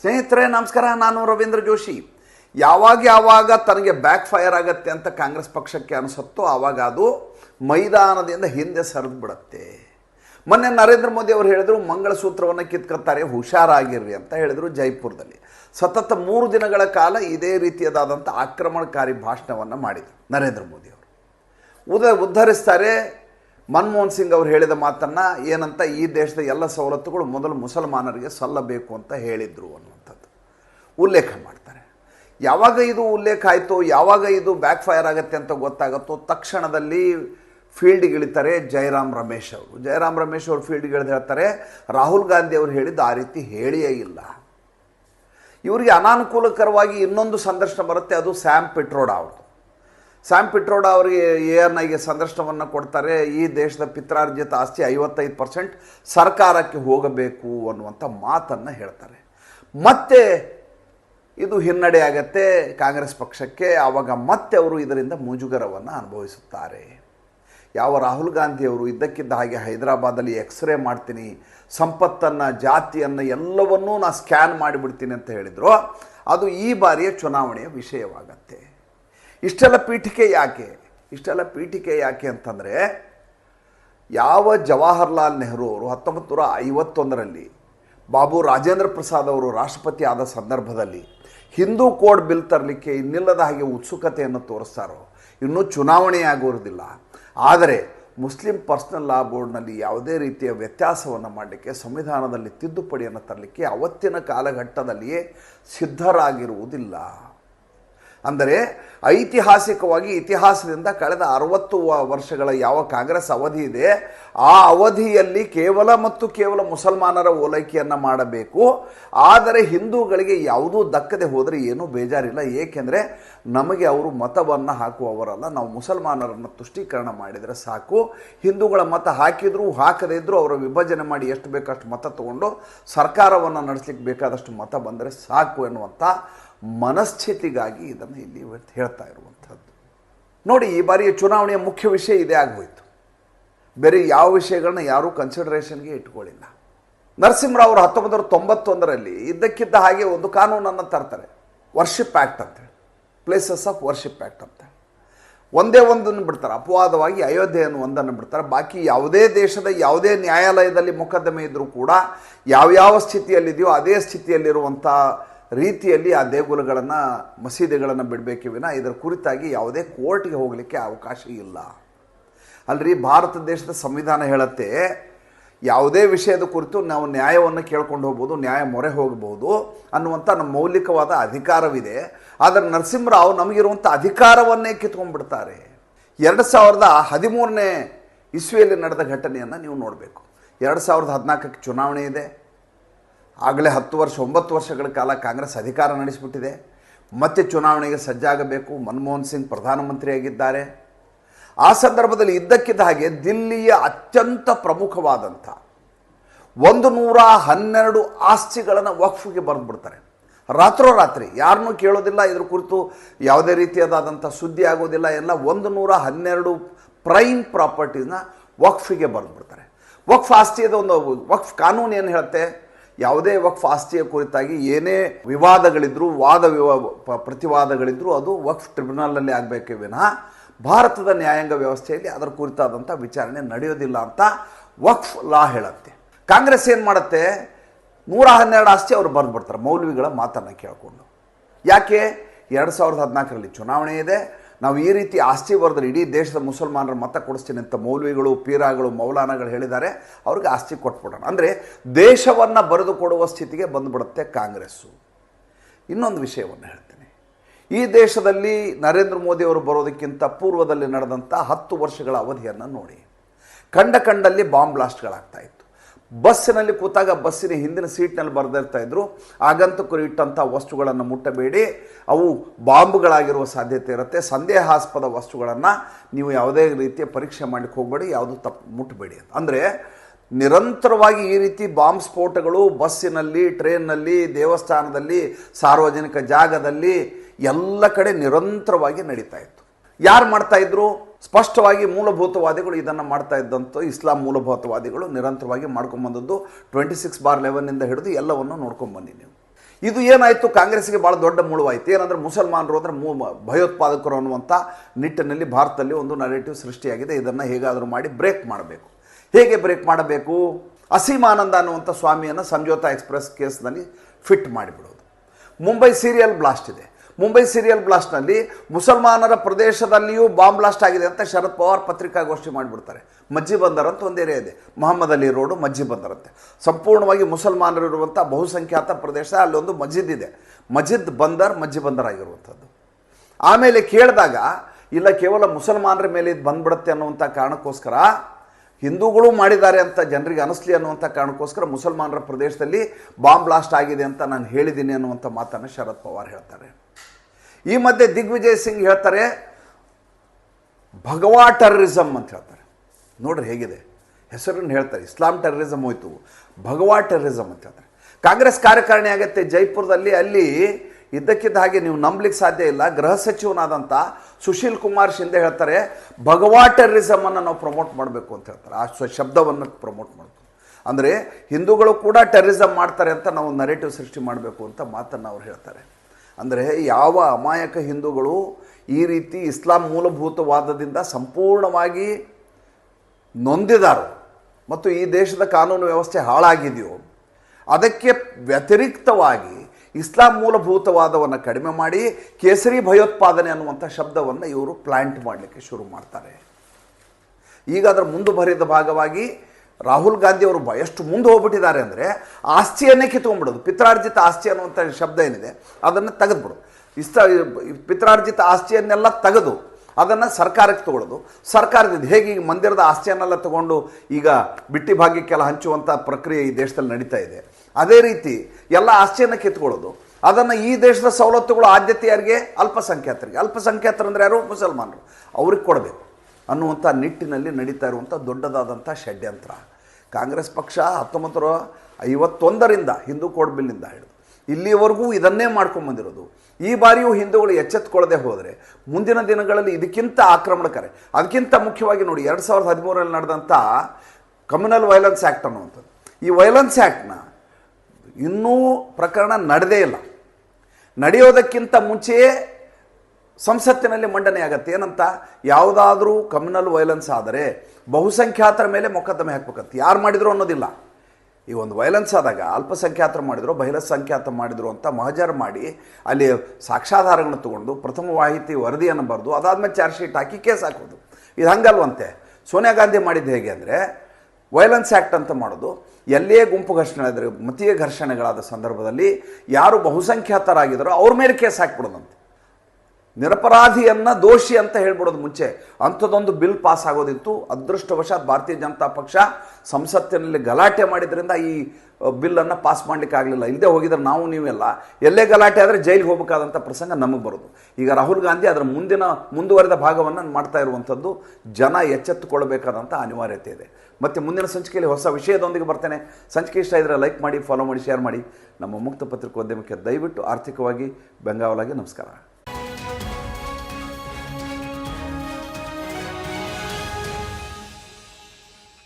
ಸ್ನೇಹಿತರೆ, ನಮಸ್ಕಾರ. ನಾನು ರವೀಂದ್ರ ಜೋಶಿ. ಯಾವಾಗ ಯಾವಾಗ ತನಗೆ ಬ್ಯಾಕ್ ಫೈರ್ ಆಗತ್ತೆ ಅಂತ ಕಾಂಗ್ರೆಸ್ ಪಕ್ಷಕ್ಕೆ ಅನಿಸುತ್ತೋ ಆವಾಗ ಅದು ಮೈದಾನದಿಂದ ಹಿಂದೆ ಸರಿದು ಬಿಡುತ್ತೆ. ಮೊನ್ನೆ ನರೇಂದ್ರ ಮೋದಿ ಅವರು ಹೇಳಿದರು, ಮಂಗಳಸೂತ್ರವನ್ನು ಕಿತ್ಕೊತಾರೆ ಹುಷಾರಾಗಿರ್ರಿ ಅಂತ ಹೇಳಿದರು ಜೈಪುರದಲ್ಲಿ. ಸತತ ಮೂರು ದಿನಗಳ ಕಾಲ ಇದೇ ರೀತಿಯದಾದಂಥ ಆಕ್ರಮಣಕಾರಿ ಭಾಷಣವನ್ನು ಮಾಡಿದರು ನರೇಂದ್ರ ಮೋದಿ ಅವರು. ಉದ, ಉದ್ಧರಿಸ್ತಾರೆ. ಮನಮೋಹನ್ ಸಿಂಗ್ ಅವರು ಹೇಳಿದ ಮಾತನ್ನು ಏನಂತ, ಈ ದೇಶದ ಎಲ್ಲ ಸವಲತ್ತುಗಳು ಮೊದಲು ಮುಸಲ್ಮಾನರಿಗೆ ಸಲ್ಲಬೇಕು ಅಂತ ಹೇಳಿದರು ಅನ್ನುವಂಥದ್ದು. ಉಲ್ಲೇಖ ಮಾಡ್ತಾರೆ. ಯಾವಾಗ ಇದು ಉಲ್ಲೇಖ ಆಯಿತು, ಯಾವಾಗ ಇದು ಬ್ಯಾಕ್ ಫೈರ್ ಆಗುತ್ತೆ ಅಂತ ಗೊತ್ತಾಗುತ್ತೋ, ತಕ್ಷಣದಲ್ಲಿ ಫೀಲ್ಡ್ಗೆ ಇಳಿತಾರೆ ಜಯರಾಮ್ ರಮೇಶ್ ಅವರು. ಜಯರಾಮ್ ರಮೇಶ್ ಅವರು ಫೀಲ್ಡ್ಗೆ ಇಳಿದು ಹೇಳ್ತಾರೆ, ರಾಹುಲ್ ಗಾಂಧಿ ಅವರು ಹೇಳಿದ್ದು ಆ ರೀತಿ ಹೇಳಿಯೇ ಇಲ್ಲ. ಇವರಿಗೆ ಅನಾನುಕೂಲಕರವಾಗಿ ಇನ್ನೊಂದು ಸಂದರ್ಶನ ಬರುತ್ತೆ, ಅದು ಸ್ಯಾಮ್ ಪಿಟ್ರೋಡಾ ಅವ್ರದ್ದು ಸ್ಯಾಮ್ ಪಿಟ್ರೋಡಾ ಅವರಿಗೆ ಎ ಆರ್ ಐಗೆ ಸಂದರ್ಶನವನ್ನು ಕೊಡ್ತಾರೆ, ಈ ದೇಶದ ಪಿತ್ರಾರ್ಜಿತ ಆಸ್ತಿ ಐವತ್ತೈದು ಪರ್ಸೆಂಟ್ ಸರ್ಕಾರಕ್ಕೆ ಹೋಗಬೇಕು ಅನ್ನುವಂಥ ಮಾತನ್ನು ಹೇಳ್ತಾರೆ. ಮತ್ತೆ ಇದು ಹಿನ್ನಡೆ ಆಗತ್ತೆ. ಕಾಂಗ್ರೆಸ್ ಪಕ್ಷಕ್ಕೆ ಆವಾಗ ಮತ್ತೆ ಅವರು ಇದರಿಂದ ಮುಜುಗರವನ್ನು ಅನುಭವಿಸುತ್ತಾರೆ. ಯಾವ ರಾಹುಲ್ ಗಾಂಧಿಯವರು ಇದ್ದಕ್ಕಿದ್ದ ಹಾಗೆ ಹೈದರಾಬಾದಲ್ಲಿ ಎಕ್ಸ್ರೇ ಮಾಡ್ತೀನಿ, ಸಂಪತ್ತನ್ನು, ಜಾತಿಯನ್ನು ಎಲ್ಲವನ್ನೂ ನಾನು ಸ್ಕ್ಯಾನ್ ಮಾಡಿಬಿಡ್ತೀನಿ ಅಂತ ಹೇಳಿದರು. ಅದು ಈ ಬಾರಿಯ ಚುನಾವಣೆಯ ವಿಷಯವಾಗತ್ತೆ. ಇಷ್ಟೆಲ್ಲ ಪೀಠಿಕೆ ಯಾಕೆ? ಇಷ್ಟೆಲ್ಲ ಪೀಠಿಕೆ ಯಾಕೆ ಅಂತಂದರೆ, ಯಾವ ಜವಾಹರ್ಲಾಲ್ ನೆಹರು ಅವರು ಹತ್ತೊಂಬತ್ತು ನೂರ ಐವತ್ತೊಂದರಲ್ಲಿ, ಬಾಬು ರಾಜೇಂದ್ರ ಪ್ರಸಾದ್ ಅವರು ರಾಷ್ಟ್ರಪತಿ ಆದ ಸಂದರ್ಭದಲ್ಲಿ ಹಿಂದೂ ಕೋಡ್ ಬಿಲ್ ತರಲಿಕ್ಕೆ ಇನ್ನಿಲ್ಲದ ಹಾಗೆ ಉತ್ಸುಕತೆಯನ್ನು ತೋರಿಸ್ತಾರೋ, ಇನ್ನೂ ಚುನಾವಣೆಯಾಗುವುದಿಲ್ಲ ಆದರೆ ಮುಸ್ಲಿಂ ಪರ್ಸನಲ್ ಲಾ ಬೋರ್ಡ್ನಲ್ಲಿ ಯಾವುದೇ ರೀತಿಯ ವ್ಯತ್ಯಾಸವನ್ನು ಮಾಡಲಿಕ್ಕೆ, ಸಂವಿಧಾನದಲ್ಲಿ ತಿದ್ದುಪಡಿಯನ್ನು ತರಲಿಕ್ಕೆ ಅವತ್ತಿನ ಕಾಲಘಟ್ಟದಲ್ಲಿಯೇ ಸಿದ್ಧರಾಗಿರುವುದಿಲ್ಲ. ಅಂದರೆ ಐತಿಹಾಸಿಕವಾಗಿ ಇತಿಹಾಸದಿಂದ ಕಳೆದ ಅರವತ್ತು ವರ್ಷಗಳ ಯಾವ ಕಾಂಗ್ರೆಸ್ ಅವಧಿ ಇದೆ, ಆ ಅವಧಿಯಲ್ಲಿ ಕೇವಲ ಮತ್ತು ಕೇವಲ ಮುಸಲ್ಮಾನರ ಓಲೈಕೆಯನ್ನು ಮಾಡಬೇಕು. ಆದರೆ ಹಿಂದೂಗಳಿಗೆ ಯಾವುದೂ ದಕ್ಕದೆ ಹೋದರೆ ಏನೂ ಬೇಜಾರಿಲ್ಲ. ಏಕೆಂದರೆ ನಮಗೆ ಅವರು ಮತವನ್ನು ಹಾಕುವವರಲ್ಲ. ನಾವು ಮುಸಲ್ಮಾನರನ್ನು ತುಷ್ಟೀಕರಣ ಮಾಡಿದರೆ ಸಾಕು. ಹಿಂದೂಗಳ ಮತ ಹಾಕಿದರೂ, ಹಾಕದೇ ಇದ್ದರೂ ಅವರ ವಿಭಜನೆ ಮಾಡಿ ಎಷ್ಟು ಬೇಕಷ್ಟು ಮತ ತಗೊಂಡು ಸರ್ಕಾರವನ್ನು ನಡೆಸಲಿಕ್ಕೆ ಬೇಕಾದಷ್ಟು ಮತ ಬಂದರೆ ಸಾಕು ಎನ್ನುವಂಥ ಮನಸ್ಥಿತಿಗಾಗಿ ಇದನ್ನು ಇಲ್ಲಿ ಇವತ್ತು ಹೇಳ್ತಾ ಇರುವಂಥದ್ದು. ನೋಡಿ, ಈ ಬಾರಿಯ ಚುನಾವಣೆಯ ಮುಖ್ಯ ವಿಷಯ ಇದೇ ಆಗೋಯಿತು. ಬೇರೆ ಯಾವ ವಿಷಯಗಳನ್ನ ಯಾರೂ ಕನ್ಸಿಡರೇಷನ್ಗೆ ಇಟ್ಕೊಳ್ಳಿಲ್ಲ. ನರಸಿಂಹರಾವ್ ಅವರು ಹತ್ತೊಂಬತ್ತು ತೊಂಬತ್ತೊಂದರಲ್ಲಿ ಇದ್ದಕ್ಕಿದ್ದ ಹಾಗೆ ಒಂದು ಕಾನೂನನ್ನು ತರ್ತಾರೆ. ವರ್ಷಿಪ್ ಆ್ಯಕ್ಟ್ ಅಂತೇಳಿ ಪ್ಲೇಸಸ್ ಆಫ್ ವರ್ಷಿಪ್ ಆ್ಯಕ್ಟ್ ಅಂತ ಒಂದೇ ಒಂದನ್ನು ಬಿಡ್ತಾರೆ, ಅಪವಾದವಾಗಿ ಅಯೋಧ್ಯೆಯನ್ನು ಒಂದನ್ನು ಬಿಡ್ತಾರೆ. ಬಾಕಿ ಯಾವುದೇ ದೇಶದ ಯಾವುದೇ ನ್ಯಾಯಾಲಯದಲ್ಲಿ ಮೊಕದ್ದಮೆ ಇದ್ದರೂ ಕೂಡ ಯಾವ್ಯಾವ ಸ್ಥಿತಿಯಲ್ಲಿದೆಯೋ ಅದೇ ಸ್ಥಿತಿಯಲ್ಲಿರುವಂಥ ರೀತಿಯಲ್ಲಿ ಆ ದೇಗುಲಗಳನ್ನು, ಮಸೀದಿಗಳನ್ನು ಬಿಡಬೇಕೆ ವಿನ ಇದರ ಕುರಿತಾಗಿ ಯಾವುದೇ ಕೋರ್ಟ್ಗೆ ಹೋಗಲಿಕ್ಕೆ ಅವಕಾಶ ಇಲ್ಲ. ಅಲ್ರಿ, ಭಾರತ ದೇಶದ ಸಂವಿಧಾನ ಹೇಳುತ್ತೆ, ಯಾವುದೇ ವಿಷಯದ ಕುರಿತು ನಾವು ನ್ಯಾಯವನ್ನು ಕೇಳ್ಕೊಂಡು ಹೋಗ್ಬೋದು, ನ್ಯಾಯ ಮೊರೆ ಹೋಗ್ಬೋದು ಅನ್ನುವಂಥ ನಮ್ಮ ಮೌಲಿಕವಾದ ಅಧಿಕಾರವಿದೆ. ಆದರೆ ನರಸಿಂಹರಾವ್ ನಮಗಿರುವಂಥ ಅಧಿಕಾರವನ್ನೇ ಕಿತ್ಕೊಂಡ್ಬಿಡ್ತಾರೆ. ಎರಡು ಸಾವಿರದ ಹದಿಮೂರನೇ ಇಸ್ವಿಯಲ್ಲಿ ನಡೆದ ಘಟನೆಯನ್ನು ನೀವು ನೋಡಬೇಕು. ಎರಡು ಸಾವಿರದ ಹದಿನಾಲ್ಕಕ್ಕೆ ಚುನಾವಣೆ ಇದೆ. ಆಗಲೇ ಹತ್ತು ವರ್ಷ, ಒಂಬತ್ತು ವರ್ಷಗಳ ಕಾಲ ಕಾಂಗ್ರೆಸ್ ಅಧಿಕಾರ ನಡೆಸಿಬಿಟ್ಟಿದೆ. ಮತ್ತೆ ಚುನಾವಣೆಗೆ ಸಜ್ಜಾಗಬೇಕು. ಮನಮೋಹನ್ ಸಿಂಗ್ ಪ್ರಧಾನಮಂತ್ರಿಯಾಗಿದ್ದಾರೆ. ಆ ಸಂದರ್ಭದಲ್ಲಿ ಇದ್ದಕ್ಕಿದ್ದ ಹಾಗೆ ದಿಲ್ಲಿಯ ಅತ್ಯಂತ ಪ್ರಮುಖವಾದಂಥ ಒಂದು ನೂರ ಹನ್ನೆರಡು ಆಸ್ತಿಗಳನ್ನು ವಕ್ಫ್ಗೆ ಬರೆದುಬಿಡ್ತಾರೆ. ರಾತ್ರೋರಾತ್ರಿ ಯಾರನ್ನೂ ಕೇಳೋದಿಲ್ಲ. ಇದ್ರ ಕುರಿತು ಯಾವುದೇ ರೀತಿಯಾದಂಥ ಸುದ್ದಿ ಆಗೋದಿಲ್ಲ. ಎಲ್ಲ ಒಂದು ನೂರ ಹನ್ನೆರಡು ಪ್ರೈಮ್ ಪ್ರಾಪರ್ಟೀಸ್ನ ವಕ್ಫಿಗೆ ಬರೆದುಬಿಡ್ತಾರೆ. ವಕ್ಫ್ ಆಸ್ತಿಯದ ಒಂದು ವಕ್ಫ್ ಕಾನೂನು ಏನು ಹೇಳುತ್ತೆ? ಯಾವುದೇ ವಕ್ಫ್ ಆಸ್ತಿಯ ಕುರಿತಾಗಿ ಏನೇ ವಿವಾದಗಳಿದ್ರು, ವಾದ ವಿವಾ ಪ್ರತಿವಾದಗಳಿದ್ರು ಅದು ವಕ್ಫ್ ಟ್ರಿಬ್ಯುನಲ್ನಲ್ಲಿ ಆಗಬೇಕೇ ವಿನಃ ಭಾರತದ ನ್ಯಾಯಾಂಗ ವ್ಯವಸ್ಥೆಯಲ್ಲಿ ಅದರ ಕುರಿತಾದಂಥ ವಿಚಾರಣೆ ನಡೆಯೋದಿಲ್ಲ ಅಂತ ವಕ್ಫ್ ಲಾ ಹೇಳುತ್ತೆ. ಕಾಂಗ್ರೆಸ್ ಏನು ಮಾಡುತ್ತೆ? ನೂರ ಹನ್ನೆರಡು ಆಸ್ತಿ ಅವರು ಬರೆದ್ಬಿಡ್ತಾರೆ, ಮೌಲ್ವಿಗಳ ಮಾತನ್ನು ಕೇಳಿಕೊಂಡು. ಯಾಕೆ? ಎರಡು ಸಾವಿರದ ಹದಿನಾಲ್ಕರಲ್ಲಿ ಚುನಾವಣೆ ಇದೆ ನಾವು ಈ ರೀತಿ ಆಸ್ತಿ ಬರೆದ್ರೆ ಇಡೀ ದೇಶದ ಮುಸಲ್ಮಾನರ ಮತ ಕೊಡಿಸ್ತೀನಿ ಅಂತ ಮೌಲ್ವಿಗಳು, ಪೀರಾಗಳು, ಮೌಲಾನಗಳು ಹೇಳಿದ್ದಾರೆ, ಅವ್ರಿಗೆ ಆಸ್ತಿ ಕೊಟ್ಬಿಡೋಣ. ಅಂದರೆ ದೇಶವನ್ನು ಬರೆದು ಕೊಡುವ ಸ್ಥಿತಿಗೆ ಬಂದುಬಿಡುತ್ತೆ ಕಾಂಗ್ರೆಸ್ಸು. ಇನ್ನೊಂದು ವಿಷಯವನ್ನು ಹೇಳ್ತೀನಿ. ಈ ದೇಶದಲ್ಲಿ ನರೇಂದ್ರ ಮೋದಿ ಅವರು ಬರೋದಕ್ಕಿಂತ ಪೂರ್ವದಲ್ಲಿ ನಡೆದಂಥ ಹತ್ತು ವರ್ಷಗಳ ಅವಧಿಯನ್ನು ನೋಡಿ. ಕಂಡ ಕಂಡಲ್ಲಿ ಬಾಂಬ್ ಬ್ಲಾಸ್ಟ್ಗಳಾಗ್ತಾ ಇತ್ತು. ಬಸ್ಸಿನಲ್ಲಿ ಕೂತಾಗ ಬಸ್ಸಿನ ಹಿಂದಿನ ಸೀಟ್ನಲ್ಲಿ ಬರೆದಿರ್ತಾ ಇದ್ರು. ಆಗಂತಕರು ಇಟ್ಟಂಥ ವಸ್ತುಗಳನ್ನು ಮುಟ್ಟಬೇಡಿ. ಅವು ಬಾಂಬ್ಗಳಾಗಿರುವ ಸಾಧ್ಯತೆ ಇರುತ್ತೆ. ಸಂದೇಹಾಸ್ಪದ ವಸ್ತುಗಳನ್ನು ನೀವು ಯಾವುದೇ ರೀತಿಯ ಪರೀಕ್ಷೆ ಮಾಡಲಿಕ್ಕೆ ಹೋಗಬೇಡಿ, ಯಾವುದು ತಪ್ಪು ಮುಟ್ಟಬೇಡಿ ಅಂದರೆ ನಿರಂತರವಾಗಿ ಈ ರೀತಿ ಬಾಂಬ್ ಸ್ಫೋಟಗಳು ಬಸ್ಸಿನಲ್ಲಿ, ಟ್ರೈನ್ನಲ್ಲಿ, ದೇವಸ್ಥಾನದಲ್ಲಿ, ಸಾರ್ವಜನಿಕ ಜಾಗದಲ್ಲಿ ಎಲ್ಲ ಕಡೆ ನಿರಂತರವಾಗಿ ನಡೀತಾ ಇತ್ತು. ಯಾರು ಮಾಡ್ತಾ ಇದ್ರು? ಸ್ಪಷ್ಟವಾಗಿ ಮೂಲಭೂತವಾದಿಗಳು ಇದನ್ನು ಮಾಡ್ತಾ ಇದ್ದಂಥ ಇಸ್ಲಾಂ ಮೂಲಭೂತವಾದಿಗಳು ನಿರಂತರವಾಗಿ ಮಾಡ್ಕೊಂಬಂದದ್ದು ಟ್ವೆಂಟಿ ಸಿಕ್ಸ್ ಬಾರ್ ಲೆವೆನ್ನಿಂದ ಹಿಡಿದು ಎಲ್ಲವನ್ನು ನೋಡ್ಕೊಂಬನ್ನಿ ನೀವು. ಇದು ಏನಾಯಿತು? ಕಾಂಗ್ರೆಸ್ಗೆ ಭಾಳ ದೊಡ್ಡ ಮುಳುವಾಯಿತು. ಏನಂದ್ರೆ ಮುಸಲ್ಮಾನರು ಅಂದರೆ ಮೂ, ಭಯೋತ್ಪಾದಕರು ಅನ್ನುವಂಥ ನಿಟ್ಟಿನಲ್ಲಿ ಭಾರತದಲ್ಲಿ ಒಂದು ನರೇಟಿವ್ ಸೃಷ್ಟಿಯಾಗಿದೆ. ಇದನ್ನು ಹೇಗಾದರೂ ಮಾಡಿ ಬ್ರೇಕ್ ಮಾಡಬೇಕು. ಹೇಗೆ ಬ್ರೇಕ್ ಮಾಡಬೇಕು? ಅಸೀಮಾನಂದ ಅನ್ನುವಂಥ ಸ್ವಾಮಿಯನ್ನು ಸಂಜೋತಾ ಎಕ್ಸ್ಪ್ರೆಸ್ ಕೇಸ್ನಲ್ಲಿ ಫಿಟ್ ಮಾಡಿಬಿಡೋದು. ಮುಂಬೈ ಸೀರಿಯಲ್ ಬ್ಲಾಸ್ಟ್ ಇದೆ. ಮುಂಬೈ ಸೀರಿಯಲ್ ಬ್ಲಾಸ್ಟ್ನಲ್ಲಿ ಮುಸಲ್ಮಾನರ ಪ್ರದೇಶದಲ್ಲಿಯೂ ಬಾಂಬ್ ಬ್ಲಾಸ್ಟ್ ಆಗಿದೆ ಅಂತ ಶರದ್ ಪವಾರ್ ಪತ್ರಿಕಾಗೋಷ್ಠಿ ಮಾಡಿಬಿಡ್ತಾರೆ. ಮಜ್ಜಿ ಬಂದರ್ ಅಂತ ಒಂದು ಏರಿಯಾ ಇದೆ. ಮೊಹಮ್ಮದ್ ಅಲಿ ರೋಡು ಮಜ್ಜಿ ಬಂದರ್ ಅಂತೆ ಸಂಪೂರ್ಣವಾಗಿ ಮುಸಲ್ಮಾನರು ಇರುವಂಥ ಬಹುಸಂಖ್ಯಾತ ಪ್ರದೇಶ, ಅಲ್ಲೊಂದು ಮಜಿದ್ ಇದೆ. ಮಜಿದ್ ಬಂದರ್, ಮಜ್ಜಿ ಬಂದರ್ ಆಗಿರುವಂಥದ್ದು ಆಮೇಲೆ ಕೇಳಿದಾಗ, ಇಲ್ಲ ಕೇವಲ ಮುಸಲ್ಮಾನರ ಮೇಲೆ ಇದು ಬಂದ್ಬಿಡುತ್ತೆ ಅನ್ನುವಂಥ ಕಾರಣಕ್ಕೋಸ್ಕರ ಹಿಂದೂಗಳು ಮಾಡಿದ್ದಾರೆ ಅಂತ ಜನರಿಗೆ ಅನಿಸ್ಲಿ ಅನ್ನುವಂಥ ಕಾರಣಕ್ಕೋಸ್ಕರ ಮುಸಲ್ಮಾನರ ಪ್ರದೇಶದಲ್ಲಿ ಬಾಂಬ್ ಬ್ಲಾಸ್ಟ್ ಆಗಿದೆ ಅಂತ ನಾನು ಹೇಳಿದ್ದೀನಿ ಅನ್ನುವಂಥ ಮಾತನ್ನು ಶರದ್ ಪವಾರ್ ಹೇಳ್ತಾರೆ. ಈ ಮಧ್ಯೆ ದಿಗ್ವಿಜಯ್ ಸಿಂಗ್ ಹೇಳ್ತಾರೆ, ಭಗವಾ ಟೆರರಿಸಮ್ ಅಂತ ಹೇಳ್ತಾರೆ. ನೋಡ್ರಿ ಹೇಗಿದೆ. ಹೆಸರನ್ನು ಹೇಳ್ತಾರೆ, ಇಸ್ಲಾಂ ಟೆರರಿಸಮ್ ಹೋಯ್ತು, ಭಗವಾ ಟೆರರಿಸಮ್ ಅಂತ ಹೇಳ್ತಾರೆ. ಕಾಂಗ್ರೆಸ್ ಕಾರ್ಯಕಾರಿಣಿ ಆಗತ್ತೆ ಜೈಪುರದಲ್ಲಿ, ಅಲ್ಲಿ ಇದ್ದಕ್ಕಿದ್ದ ಹಾಗೆ ನೀವು ನಂಬಲಿಕ್ಕೆ ಸಾಧ್ಯ ಇಲ್ಲ. ಗೃಹ ಸಚಿವನಾದಂಥ ಸುಶೀಲ್ ಕುಮಾರ್ ಶಿಂದೆ ಹೇಳ್ತಾರೆ, ಭಗವಾ ಟೆರರಿಸಮ್ ಅನ್ನು ನಾವು ಪ್ರಮೋಟ್ ಮಾಡಬೇಕು ಅಂತ ಹೇಳ್ತಾರೆ. ಆ ಶಬ್ದವನ್ನು ಪ್ರಮೋಟ್ ಮಾಡಬೇಕು. ಅಂದರೆ ಹಿಂದೂಗಳು ಕೂಡ ಟೆರರಿಸಮ್ ಮಾಡ್ತಾರೆ ಅಂತ ನಾವು ನರೇಟಿವ್ ಸೃಷ್ಟಿ ಮಾಡಬೇಕು ಅಂತ ಮಾತನ್ನು ಅವ್ರು ಹೇಳ್ತಾರೆ. ಅಂದರೆ ಯಾವ ಅಮಾಯಕ ಹಿಂದೂಗಳು ಈ ರೀತಿ ಇಸ್ಲಾಂ ಮೂಲಭೂತವಾದದಿಂದ ಸಂಪೂರ್ಣವಾಗಿ ನೊಂದಿದಾರೋ ಮತ್ತು ಈ ದೇಶದ ಕಾನೂನು ವ್ಯವಸ್ಥೆ ಹಾಳಾಗಿದೆಯೋ, ಅದಕ್ಕೆ ವ್ಯತಿರಿಕ್ತವಾಗಿ ಇಸ್ಲಾಂ ಮೂಲಭೂತವಾದವನ್ನು ಕಡಿಮೆ ಮಾಡಿ ಕೇಸರಿ ಭಯೋತ್ಪಾದನೆ ಅನ್ನುವಂಥ ಶಬ್ದವನ್ನು ಇವರು ಪ್ಲ್ಯಾಂಟ್ ಮಾಡಲಿಕ್ಕೆ ಶುರು ಮಾಡ್ತಾರೆ. ಈಗ ಅದರ ಮುಂದುವರಿದ ಭಾಗವಾಗಿ ರಾಹುಲ್ ಗಾಂಧಿ ಅವರು ಎಷ್ಟು ಮುಂದೆ ಹೋಗ್ಬಿಟ್ಟಿದ್ದಾರೆ ಅಂದರೆ ಆಸ್ತಿಯನ್ನೇ ಕಿತ್ಕೊಂಡ್ಬಿಡೋದು. ಪಿತ್ರಾರ್ಜಿತ ಆಸ್ತಿ ಅನ್ನುವಂಥ ಶಬ್ದ ಏನಿದೆ, ಅದನ್ನು ತೆಗೆದುಬಿಡೋದು ಇಷ್ಟ ಪಿತ್ರಾರ್ಜಿತ ಆಸ್ತಿಯನ್ನೆಲ್ಲ ತೆಗೆದು ಅದನ್ನು ಸರ್ಕಾರಕ್ಕೆ ತಗೊಳ್ಳೋದು. ಸರ್ಕಾರದಿಂದ ಹೇಗೆ ಈಗ ಮಂದಿರದ ಆಸ್ತಿಯನ್ನೆಲ್ಲ ತಗೊಂಡು ಈಗ ಬಿಟ್ಟಿ ಭಾಗ್ಯಕ್ಕೆಲ್ಲ ಹಂಚುವಂಥ ಪ್ರಕ್ರಿಯೆ ಈ ದೇಶದಲ್ಲಿ ನಡೀತಾ ಇದೆ. ಅದೇ ರೀತಿ ಎಲ್ಲ ಆಸ್ತಿಯನ್ನು ಕಿತ್ಕೊಳ್ಳೋದು. ಅದನ್ನು ಈ ದೇಶದ ಸವಲತ್ತುಗಳು ಆದ್ಯತೆ ಯಾರಿಗೆ ಅಲ್ಪಸಂಖ್ಯಾತರಿಗೆ. ಅಲ್ಪಸಂಖ್ಯಾತರು ಅಂದರೆ ಯಾರು? ಮುಸಲ್ಮಾನರು. ಅವ್ರಿಗೆ ಕೊಡಬೇಕು. ಅನ್ನುವಂಥ ನಿಟ್ಟಿನಲ್ಲಿ ನಡೀತಾ ಇರುವಂಥ ದೊಡ್ಡದಾದಂಥ ಷಡ್ಯಂತ್ರ. ಕಾಂಗ್ರೆಸ್ ಪಕ್ಷ ಹತ್ತೊಂಬತ್ತರ ಐವತ್ತೊಂದರಿಂದ ಹಿಂದೂ ಕೋಡ್ ಬಿಲ್ನಿಂದ ಹಿಡಿದು. ಇಲ್ಲಿವರೆಗೂ ಇದನ್ನೇ ಮಾಡ್ಕೊಂಬಂದಿರೋದು ಈ ಬಾರಿಯೂ ಹಿಂದೂಗಳು ಎಚ್ಚೆತ್ತುಕೊಳ್ಳದೆ ಹೋದರೆ, ಮುಂದಿನ ದಿನಗಳಲ್ಲಿ ಇದಕ್ಕಿಂತ ಆಕ್ರಮಣಕಾರಿ, ಅದಕ್ಕಿಂತ ಮುಖ್ಯವಾಗಿ ನೋಡಿ, ಎರಡು ಸಾವಿರದ ಹದಿಮೂರರಲ್ಲಿ ನಡೆದಂಥ ಕಮ್ಯುನಲ್ ವೈಲೆನ್ಸ್ ಆ್ಯಕ್ಟ್ ಅನ್ನುವಂಥದ್ದು. ಈ ವೈಲೆನ್ಸ್ ಆ್ಯಕ್ಟ್ನ ಇನ್ನೂ ಪ್ರಕರಣ ನಡೆದೇ ಇಲ್ಲ. ನಡೆಯೋದಕ್ಕಿಂತ ಮುಂಚೆಯೇ ಸಂಸತ್ತಿನಲ್ಲಿ ಮಂಡನೆ ಆಗತ್ತೆ. ಏನಂತ? ಯಾವುದಾದ್ರೂ ಕಮ್ಯುನಲ್ ವೈಲೆನ್ಸ್ ಆದರೆ ಬಹುಸಂಖ್ಯಾತರ ಮೇಲೆ ಮೊಕದ್ದಮೆ ಹಾಕ್ಬೇಕಂತ. ಯಾರು ಮಾಡಿದ್ರು ಅನ್ನೋದಿಲ್ಲ. ಈ ಒಂದು ವೈಲೆನ್ಸ್ ಆದಾಗ ಅಲ್ಪಸಂಖ್ಯಾತರು ಮಾಡಿದ್ರು ಬಹಿರಸಂಖ್ಯಾತ ಮಾಡಿದ್ರು ಅಂತ ಮಹಜರ್ ಮಾಡಿ ಅಲ್ಲಿ ಸಾಕ್ಷಾಧಾರಗಳನ್ನು ತಗೊಂಡು ಪ್ರಥಮ ವಾಹಿತಿ ವರದಿಯನ್ನು ಬರೆದು ಅದಾದ್ಮೇಲೆ ಚಾರ್ಜ್ ಶೀಟ್ ಹಾಕಿ ಕೇಸ್ ಹಾಕೋದು. ಇದು ಹಂಗಲ್ವಂತೆ. ಸೋನಿಯಾ ಗಾಂಧಿ ಮಾಡಿದ್ದು ಹೇಗೆ ಅಂದರೆ ವೈಲೆನ್ಸ್ ಆ್ಯಕ್ಟ್ ಅಂತ ಮಾಡೋದು ಎಲ್ಲೇ ಗುಂಪು ಘರ್ಷಣೆ ಆದರೆ ಮತೀಯ ಘರ್ಷಣೆಗಳಾದ ಸಂದರ್ಭದಲ್ಲಿ ಯಾರು ಬಹುಸಂಖ್ಯಾತರಾಗಿದ್ದಾರೋ ಅವ್ರ ಮೇಲೆ ಕೇಸ್ ಹಾಕ್ಬಿಡೋದಂತೆ. ನಿರಪರಾಧಿಯನ್ನ ದೋಷಿ ಅಂತ ಹೇಳ್ಬಿಡೋದು ಮುಂಚೆ. ಅಂಥದ್ದೊಂದು ಬಿಲ್ ಪಾಸ್ ಆಗೋದಿತ್ತು. ಅದೃಷ್ಟವಶಾತ್ ಭಾರತೀಯ ಜನತಾ ಪಕ್ಷ ಸಂಸತ್ತಿನಲ್ಲಿ ಗಲಾಟೆ ಮಾಡಿದ್ರಿಂದ ಈ ಬಿಲ್ಲನ್ನು ಪಾಸ್ ಮಾಡಲಿಕ್ಕೆ ಆಗಲಿಲ್ಲ. ಇಲ್ಲದೆ ಹೋಗಿದ್ರೆ ನಾವು ನೀವೆಲ್ಲ ಎಲ್ಲೇ ಗಲಾಟೆ ಆದರೆ ಜೈಲಿಗೆ ಹೋಗಬೇಕಾದಂಥ ಪ್ರಸಂಗ ನಮಗೆ ಬರೋದು. ಈಗ ರಾಹುಲ್ ಗಾಂಧಿ ಅದರ ಮುಂದಿನ, ಮುಂದುವರೆದ ಭಾಗವನ್ನು ಮಾಡ್ತಾ ಇರುವಂಥದ್ದು ಜನ ಎಚ್ಚೆತ್ತುಕೊಳ್ಬೇಕಾದಂಥ ಅನಿವಾರ್ಯತೆ ಇದೆ. ಮತ್ತು ಮುಂದಿನ ಸಂಚಿಕೆಯಲ್ಲಿ ಹೊಸ ವಿಷಯದೊಂದಿಗೆ ಬರ್ತೇನೆ. ಸಂಚಿಕೆ ಇಷ್ಟ ಇದ್ದರೆ ಲೈಕ್ ಮಾಡಿ, ಫಾಲೋ ಮಾಡಿ, ಶೇರ್ ಮಾಡಿ. ನಮ್ಮ ಮುಕ್ತ ಪತ್ರಿಕೋದ್ಯಮಕ್ಕೆ ದಯವಿಟ್ಟು ಆರ್ಥಿಕವಾಗಿ ಬೆಂಗಾವಲಾಗಿ ನಮಸ್ಕಾರ.